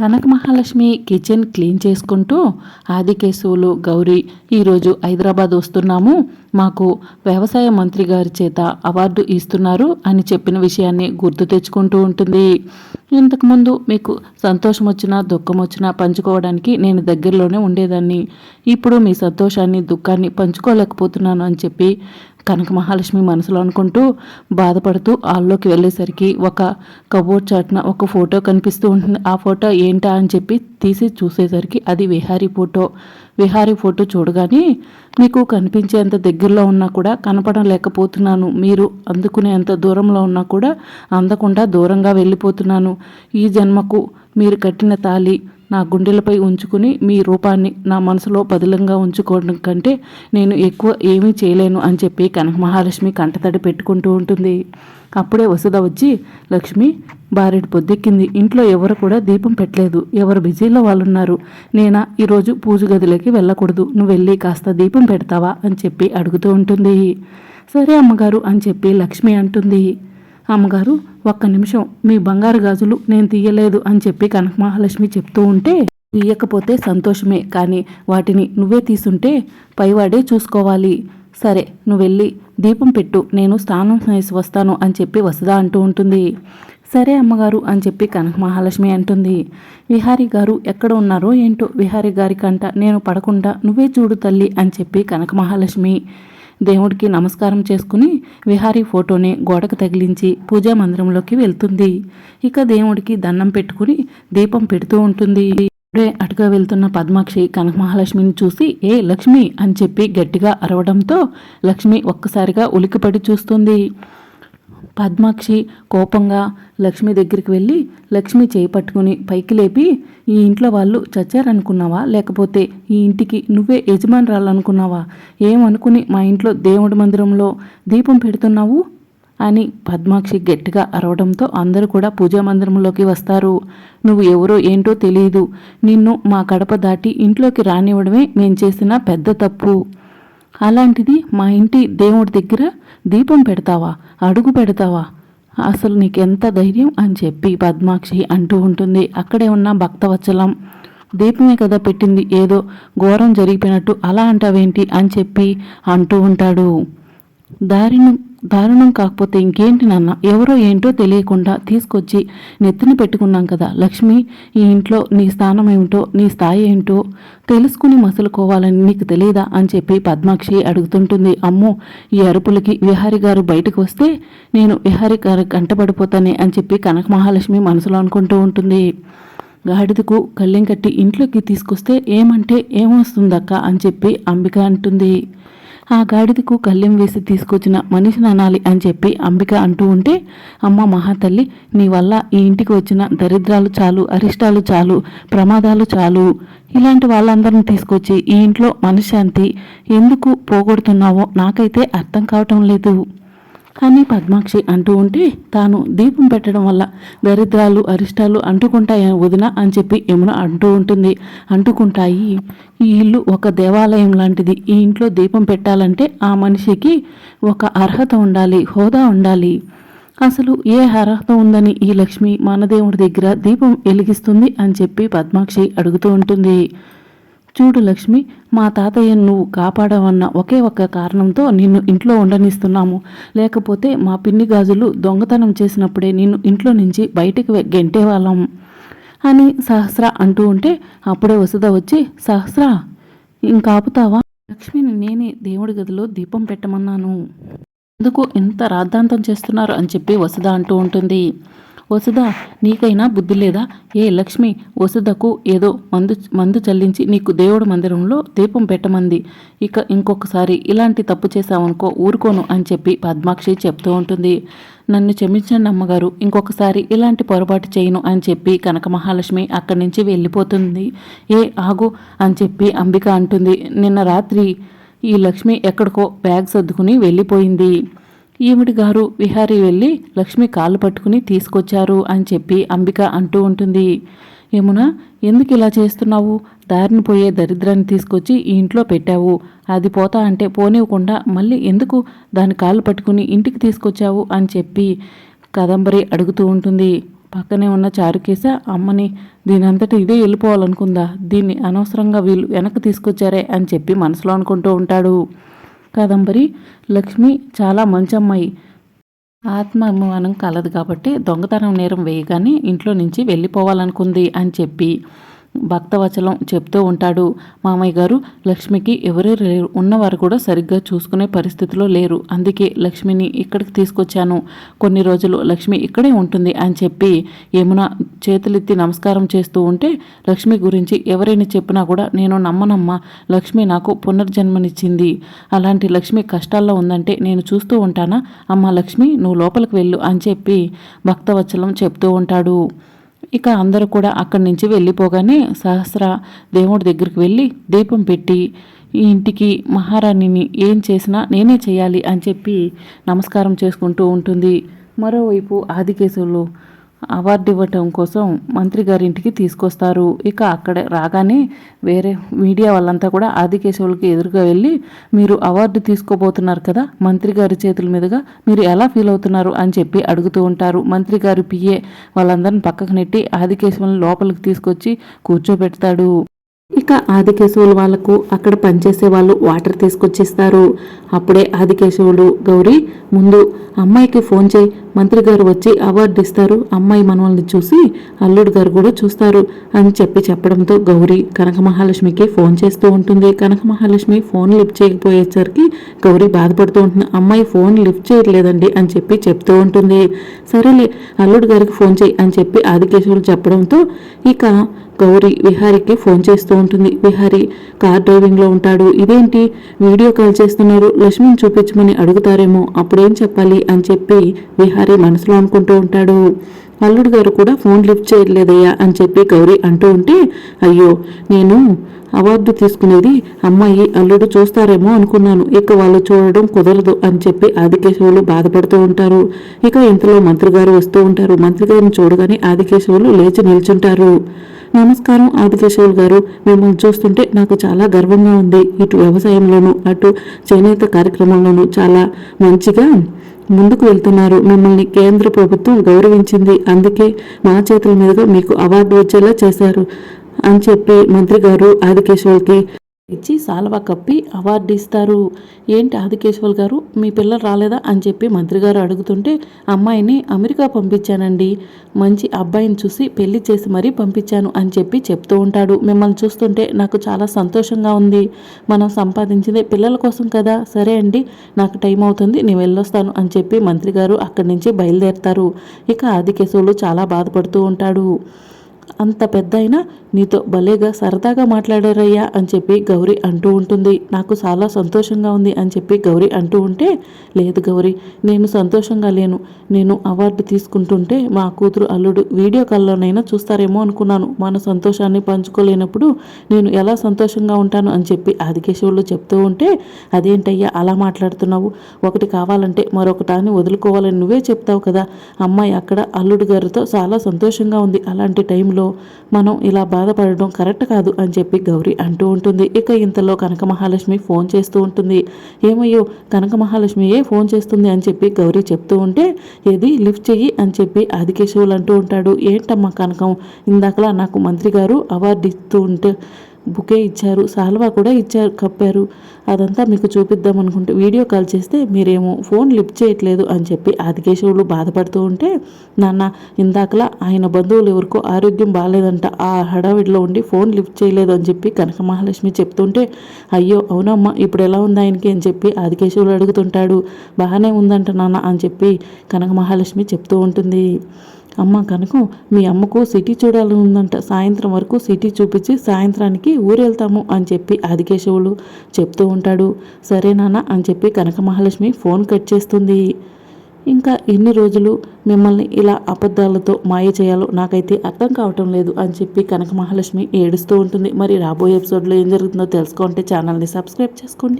కనక Mahalakshmi kitchen clean చేసుకుంటూ ఆదికేశవులు గౌరీ ఈరోజు హైదరాబాద్ వస్తున్నాము. మాకు వ్యవసాయ మంత్రి గారి చేత అవార్డు ఇస్తున్నారు అని చెప్పిన విషయాన్ని గుర్తు తెచ్చుకుంటూ ఉంటుంది. ఇంతకుముందు మీకు సంతోషం వచ్చినా దుఃఖం వచ్చినా పంచుకోవడానికి నేను దగ్గరలోనే ఉండేదాన్ని. ఇప్పుడు మీ సంతోషాన్ని దుఃఖాన్ని పంచుకోలేకపోతున్నాను అని చెప్పి కనక మహాలక్ష్మి మనసులో అనుకుంటూ బాధపడుతూ హాల్లోకి వెళ్ళేసరికి ఒక కబోర్డ్ చాటున ఒక ఫోటో కనిపిస్తూ ఉంటుంది. ఆ ఫోటో ఏంటా అని చెప్పి తీసి చూసేసరికి అది విహారీ ఫోటో. విహారీ ఫోటో చూడగానే మీకు కనిపించేంత దగ్గరలో ఉన్నా కూడా కనపడలేకపోతున్నాను. మీరు అందుకునేంత దూరంలో ఉన్నా కూడా అందకుండా దూరంగా వెళ్ళిపోతున్నాను. ఈ జన్మకు మీరు కట్టిన తాలి నా గుండెలపై ఉంచుకుని మీ రూపాన్ని నా మనసులో పదిలంగా ఉంచుకోవడం కంటే నేను ఎక్కువ ఏమీ చేయలేను అని చెప్పి కనక మహాలక్ష్మి కంటతడి పెట్టుకుంటూ ఉంటుంది. అప్పుడే వసుధ వచ్చి లక్ష్మి బారెడు పొద్దెక్కింది. ఇంట్లో ఎవరు కూడా దీపం పెట్టలేదు. ఎవరు బిజీలో వాళ్ళు ఉన్నారు నేనా ఈరోజు పూజ గదిలోకి వెళ్ళకూడదు. నువ్వు వెళ్ళి కాస్త దీపం పెడతావా? అని చెప్పి అడుగుతూ ఉంటుంది. సరే అమ్మగారు అని చెప్పి లక్ష్మి అంటుంది. అమ్మగారు ఒక్క నిమిషం. మీ బంగారు గాజులు నేను తీయలేదు అని చెప్పి కనక మహాలక్ష్మి చెప్తూ ఉంటే తీయకపోతే సంతోషమే. కానీ వాటిని నువ్వే తీసుంటే పైవాడే చూసుకోవాలి. సరే నువ్వు వెళ్ళి దీపం పెట్టు. నేను స్నానం చేసి వస్తాను అని చెప్పి వసదా అంటూ ఉంటుంది. సరే అమ్మగారు అని చెప్పి కనక మహాలక్ష్మి అంటుంది. విహారి గారు ఎక్కడ ఉన్నారో ఏంటో విహారి గారి కంట నేను పడకుండా నువ్వే చూడు తల్లి అని చెప్పి కనక మహాలక్ష్మి దేవుడికి నమస్కారం చేసుకుని విహారీ ఫోటోని గోడకు తగిలించి పూజా మందిరంలోకి వెళ్తుంది. ఇక దేవుడికి దండం పెట్టుకుని దీపం పెడుతూ ఉంటుంది. ఇప్పుడే అటుగా వెళ్తున్న పద్మాక్షి కనక మహాలక్ష్మిని చూసి ఏ లక్ష్మి అని చెప్పి గట్టిగా అరవడంతో లక్ష్మి ఒక్కసారిగా ఉలికిపడి చూస్తుంది. పద్మాక్షి కోపంగా లక్ష్మి దగ్గరికి వెళ్ళి లక్ష్మి చేయి పట్టుకుని పైకి లేపి ఈ ఇంట్లో వాళ్ళు చచ్చారనుకున్నావా? లేకపోతే ఈ ఇంటికి నువ్వే యజమానురాలనుకున్నావా ఏమనుకుని మా ఇంట్లో దేవుడి మందిరంలో దీపం పెడుతున్నావు? అని పద్మాక్షి గట్టిగా అరవడంతో అందరూ కూడా పూజా మందిరంలోకి వస్తారు. నువ్వు ఎవరో ఏంటో తెలియదు నిన్ను మా కడప దాటి ఇంట్లోకి రానివ్వడమే మేం చేసిన పెద్ద తప్పు. అలాంటిది మా ఇంటి దేవుడి దగ్గర దీపం పెడతావా? అడుగు పెడతావా? అసలు నీకెంత ధైర్యం అని చెప్పి పద్మాక్షి అంటూ ఉంటుంది. అక్కడే ఉన్న భక్తవత్సలం దీపమే కదా పెట్టింది. ఏదో ఘోరం జరిగిపోయినట్టు అలా అంటావేంటి అని చెప్పి అంటూ ఉంటాడు. దారిని దారుణం కాకపోతే ఇంకేంటి నాన్న? ఎవరో ఏంటో తెలియకుండా తీసుకొచ్చి నెత్తిన పెట్టుకున్నాం కదా. లక్ష్మి ఈ ఇంట్లో నీ స్థానం ఏమిటో నీ స్థాయి ఏంటో తెలుసుకుని మసలుకోవాలని నీకు తెలియదా అని చెప్పి పద్మాక్షి అడుగుతుంటుంది. అమ్మో ఈ అరుపులకి విహారి గారు బయటకు వస్తే నేను విహారి గారు కంటపడిపోతానే అని చెప్పి కనక మహాలక్ష్మి మనసులో అనుకుంటూ ఉంటుంది. గాడిదకు కళ్ళెం కట్టి ఇంట్లోకి తీసుకొస్తే ఏమంటే ఏమొస్తుందక్క అని చెప్పి అంబిక అంటుంది. ఆ గాడిదకు కళ్ళెం వేసి తీసుకొచ్చిన మనిషిని అనాలి అని చెప్పి అంబిక అంటూ ఉంటే అమ్మ మహాతల్లి నీ వల్ల ఈ ఇంటికి వచ్చిన దరిద్రాలు చాలు అరిష్టాలు చాలు ప్రమాదాలు చాలు. ఇలాంటి వాళ్ళందరిని తీసుకొచ్చి ఈ ఇంట్లో మనశ్శాంతి ఎందుకు పోగొడుతున్నావో నాకైతే అర్థం కావటం లేదు. అని పద్మాక్షి అంటూ ఉంటే తాను దీపం పెట్టడం వల్ల దరిద్రాలు అరిష్టాలు అంటుకుంటాయని వదిన అని చెప్పి యమున అంటూ ఉంటుంది. అంటుకుంటాయి. ఈ ఇల్లు ఒక దేవాలయం లాంటిది. ఈ ఇంట్లో దీపం పెట్టాలంటే ఆ మనిషికి ఒక అర్హత ఉండాలి హోదా ఉండాలి. అసలు ఏ అర్హత ఉందని ఈ లక్ష్మి మనదేవుడి దగ్గర దీపం వెలిగిస్తుంది అని చెప్పి పద్మాక్షి అడుగుతూ ఉంటుంది. చూడు లక్ష్మి మా తాతయ్య నువ్వు కాపాడవన్న ఒకే ఒక్క కారణంతో నిన్ను ఇంట్లో ఉండనిస్తున్నాము. లేకపోతే మా పిన్ని గాజులు దొంగతనం చేసినప్పుడే నిన్ను ఇంట్లో నుంచి బయటికి వె- గెంటేవాళ్ళం. అని సహస్ర అంటూ ఉంటే అప్పుడే వసుధ వచ్చి సహస్ర ఇంకాపుతావా లక్ష్మిని నేనే దేవుడి గదిలో దీపం పెట్టమన్నాను. ఎందుకు ఇంత రాద్ధాంతం చేస్తున్నారు అని చెప్పి వసుధ అంటూ ఉంటుంది. వసుధ నీకైనా బుద్ధి లేదా? ఏ లక్ష్మి వసుధకు ఏదో మందు మందు చల్లించి నీకు దేవుడి మందిరంలో దీపం పెట్టమంది. ఇక ఇంకొకసారి ఇలాంటి తప్పు చేశావనుకో ఊరుకోను అని చెప్పి పద్మాక్షి చెప్తూ ఉంటుంది. నన్ను క్షమించండి అమ్మగారు ఇంకొకసారి ఇలాంటి పొరపాటు చేయను అని చెప్పి కనక మహాలక్ష్మి అక్కడి నుంచి వెళ్ళిపోతుంది. ఏ ఆగు అని చెప్పి అంబిక అంటుంది. నిన్న రాత్రి ఈ లక్ష్మి ఎక్కడికో బ్యాగ్ సర్దుకుని వెళ్ళిపోయింది. ఈవిడి గారు విహారి వెళ్ళి లక్ష్మి కాళ్ళు పట్టుకుని తీసుకొచ్చారు అని చెప్పి అంబిక అంటూ ఉంటుంది. యమున ఎందుకు ఇలా చేస్తున్నావు? దారిని పోయే దరిద్రాన్ని తీసుకొచ్చి ఈ ఇంట్లో పెట్టావు. అది పోతా అంటే పోనివ్వకుండా మళ్ళీ ఎందుకు దాని కాళ్ళు పట్టుకుని ఇంటికి తీసుకొచ్చావు? అని చెప్పి కదంబరి అడుగుతూ ఉంటుంది. పక్కనే ఉన్న చారుకేస అమ్మని దీనంతటి ఇదే వెళ్ళిపోవాలనుకుందా? దీన్ని అనవసరంగా వీళ్ళు వెనక్కి తీసుకొచ్చారే అని చెప్పి మనసులో అనుకుంటూ ఉంటాడు. కాదంబరి లక్ష్మి చాలా మంచి అమ్మాయి ఆత్మాభిమానం కలదు కాబట్టి దొంగతనం నేరం వేయగానే ఇంట్లో నుంచి వెళ్ళిపోవాలనుకుంది అని చెప్పి భక్తవచలం చెప్తూ ఉంటాడు. మామయ్య గారు లక్ష్మికి ఎవరూ లేరు ఉన్నవారు కూడా సరిగ్గా చూసుకునే పరిస్థితిలో లేరు. అందుకే లక్ష్మిని ఇక్కడికి తీసుకొచ్చాను. కొన్ని రోజులు లక్ష్మి ఇక్కడే ఉంటుంది అని చెప్పి యమున చేతులెత్తి నమస్కారం చేస్తూ ఉంటే లక్ష్మి గురించి ఎవరైనా చెప్పినా కూడా నేను నమ్మనమ్మ లక్ష్మి నాకు పునర్జన్మనిచ్చింది. అలాంటి లక్ష్మి కష్టాల్లో ఉందంటే నేను చూస్తూ ఉంటానా? అమ్మ లక్ష్మి నువ్వు లోపలికి వెళ్ళు అని చెప్పి భక్తవచలం చెప్తూ ఉంటాడు. ఇక అందరూ కూడా అక్కడి నుంచి వెళ్ళిపోగానే సహస్ర దేవుడి దగ్గరికి వెళ్ళి దీపం పెట్టి ఈ ఇంటికి మహారాణిని ఏం చేసినా నేనే చేయాలి అని చెప్పి నమస్కారం చేసుకుంటూ ఉంటుంది. మరోవైపు ఆదికేశవులు అవార్డు ఇవ్వటం కోసం మంత్రి గారి ఇంటికి తీసుకొస్తారు. ఇక అక్కడ రాగానే వేరే మీడియా వాళ్ళంతా కూడా ఆదికేశవులకి ఎదురుగా వెళ్ళి మీరు అవార్డు తీసుకోబోతున్నారు కదా మంత్రి గారి చేతుల మీదుగా మీరు ఎలా ఫీల్ అవుతున్నారు అని చెప్పి అడుగుతూ ఉంటారు. మంత్రి గారు పిఏ వాళ్ళందరిని పక్కకు నెట్టి ఆదికేశవులను లోపలికి తీసుకొచ్చి కూర్చోబెడతాడు. ఇక ఆదికేశవులు వాళ్ళకు అక్కడ పనిచేసే వాళ్ళు వాటర్ తీసుకొచ్చిస్తారు. అప్పుడే ఆదికేశవులు గౌరీ ముందు అమ్మాయికి ఫోన్ చేయి. మంత్రి గారు వచ్చి అవార్డు ఇస్తారు. అమ్మాయి మనవల్ని చూసి అల్లుడు గారు కూడా చూస్తారు అని చెప్పి చెప్పడంతో గౌరీ కనక మహాలక్ష్మికి ఫోన్ చేస్తూ ఉంటుంది. కనక మహాలక్ష్మి ఫోన్ లిఫ్ట్ చేయకపోయేసరికి గౌరీ బాధపడుతూ ఉంటుంది. అమ్మాయి ఫోన్ లిఫ్ట్ చేయట్లేదండి అని చెప్పి చెప్తూ ఉంటుంది. సరేలే అల్లుడు గారికి ఫోన్ చేయి అని చెప్పి ఆదికేశవులు చెప్పడంతో ఇక గౌరీ విహారికి ఫోన్ చేస్తూ ఉంటుంది. విహారి కార్ డ్రైవింగ్లో ఉంటాడు. ఇదేంటి? వీడియో కాల్ చేస్తున్నారు. లక్ష్మిని చూపించమని అడుగుతారేమో. అప్పుడేం చెప్పాలి? అని చెప్పి విహారి మనసులో అనుకుంటూ ఉంటాడు. అల్లుడు గారు కూడా ఫోన్ లిఫ్ట్ చేయలేదయ్యా అని చెప్పి గౌరీ అంటూ ఉంటే అయ్యో నేను అవార్డు తీసుకునేది అమ్మాయి అల్లుడు చూస్తారేమో అనుకున్నాను. ఇక వాళ్ళు చూడడం కుదరదు అని చెప్పి ఆదికేశవులు బాధపడుతూ ఉంటారు. ఇక ఇంతలో మంత్రి గారు వస్తూ ఉంటారు. మంత్రి గారిని చూడగానే ఆదికేశవులు లేచి నిల్చుంటారు. నమస్కారం ఆదికేశవులు గారు. మిమ్మల్ని చూస్తుంటే నాకు చాలా గర్వంగా ఉంది. ఇటు వ్యవసాయంలోనూ అటు చేనేత కార్యక్రమంలోనూ చాలా మంచిగా ముందుకు వెళ్తున్నారు. మిమ్మల్ని కేంద్ర ప్రభుత్వం గౌరవించింది. అందుకే మా చేతుల మీదుగా మీకు అవార్డు వచ్చేలా చేశారు అని చెప్పి మంత్రి గారు ఆదికేశవులకి ఇచ్చి సాల్వా కప్పి అవార్డు ఇస్తారు ఏంటి ఆదికేశ్వల్ గారు? మీ పిల్లలు రాలేదా? అని చెప్పి మంత్రి గారు అడుగుతుంటే అమ్మాయిని అమెరికా పంపించానండి. మంచి అబ్బాయిని చూసి పెళ్ళి చేసి మరీ పంపించాను అని చెప్పి చెప్తూ ఉంటాడు. మిమ్మల్ని చూస్తుంటే నాకు చాలా సంతోషంగా ఉంది. మనం సంపాదించింది పిల్లల కోసం కదా? సరే అండి నాకు టైం అవుతుంది నేను వెళ్ళొస్తాను అని చెప్పి మంత్రి గారు అక్కడి నుంచి బయలుదేరుతారు. ఇక ఆదికేశవులు చాలా బాధపడుతూ ఉంటాడు అంత పెద్ద అయినా నీతో భలేగా సరదాగా మాట్లాడారయ్యా అని చెప్పి గౌరీ అంటూ ఉంటుంది. నాకు చాలా సంతోషంగా ఉంది అని చెప్పి గౌరీ అంటూ ఉంటే లేదు గౌరీ నేను సంతోషంగా లేను. నేను అవార్డు తీసుకుంటుంటే మా కూతురు అల్లుడు వీడియో కాల్లోనైనా చూస్తారేమో అనుకున్నాను. మన సంతోషాన్ని పంచుకోలేనప్పుడు నేను ఎలా సంతోషంగా ఉంటాను అని చెప్పి ఆదికేశవులు చెప్తూ ఉంటే అదేంటయ్యా అలా మాట్లాడుతున్నావు? ఒకటి కావాలంటే మరొకటాన్ని వదులుకోవాలని నువ్వే చెప్తావు కదా. అమ్మాయి అక్కడ అల్లుడు గారితో చాలా సంతోషంగా ఉంది. అలాంటి టైంలో మనం ఇలా బాధపడడం కరెక్ట్ కాదు అని చెప్పి గౌరీ అంటూ ఉంటుంది. ఇక ఇంతలో కనక మహాలక్ష్మి ఫోన్ చేస్తూ ఉంటుంది. ఏమయ్యో కనక మహాలక్ష్మియే ఫోన్ చేస్తుంది అని చెప్పి గౌరీ చెప్తూ ఉంటే ఏది లిఫ్ట్ చెయ్యి అని చెప్పి ఆదికేశవులు అంటూ ఉంటాడు. ఏంటమ్మా కనకం ఇందాకలా నాకు మంత్రి గారు అవార్డు ఇస్తూ ఉంటే బుకే ఇచ్చారు సాల్వా కూడా ఇచ్చారు కప్పారు. అదంతా మీకు చూపిద్దాం అనుకుంటే వీడియో కాల్ చేస్తే మీరేమో ఫోన్ లిఫ్ట్ చేయట్లేదు అని చెప్పి ఆదికేశవులు బాధపడుతూ ఉంటే నాన్న ఇందాకలా ఆయన బంధువులు ఎవరికో ఆరోగ్యం బాగాలేదంట ఆ హడావిడిలో ఉండి ఫోన్ లిఫ్ట్ చేయలేదు అని చెప్పి కనక మహాలక్ష్మి చెప్తుంటే అయ్యో అవునమ్మా ఇప్పుడు ఎలా ఉంది ఆయనకి? అని చెప్పి ఆదికేశవులు అడుగుతుంటాడు. బాగానే ఉందంట నాన్న అని చెప్పి కనక మహాలక్ష్మి చెప్తూ ఉంటుంది. అమ్మ కనుక మీ అమ్మకు సిటీ చూడాలని ఉందంట సాయంత్రం వరకు సిటీ చూపించి సాయంత్రానికి ఊరెళ్తాము అని చెప్పి ఆదికేశవులు చెప్తూ ఉంటాడు. సరే నాన్న అని చెప్పి కనక మహాలక్ష్మి ఫోన్ కట్ చేస్తుంది. ఇంకా ఎన్ని రోజులు మిమ్మల్ని ఇలా అబద్ధాలతో మాయ చేయాలో నాకైతే అర్థం కావటం లేదు అని చెప్పి కనక మహాలక్ష్మి ఏడుస్తూ ఉంటుంది. మరి రాబోయే ఎపిసోడ్లో ఏం జరుగుతుందో తెలుసుకుంటే ఛానల్ని సబ్స్క్రైబ్ చేసుకోండి.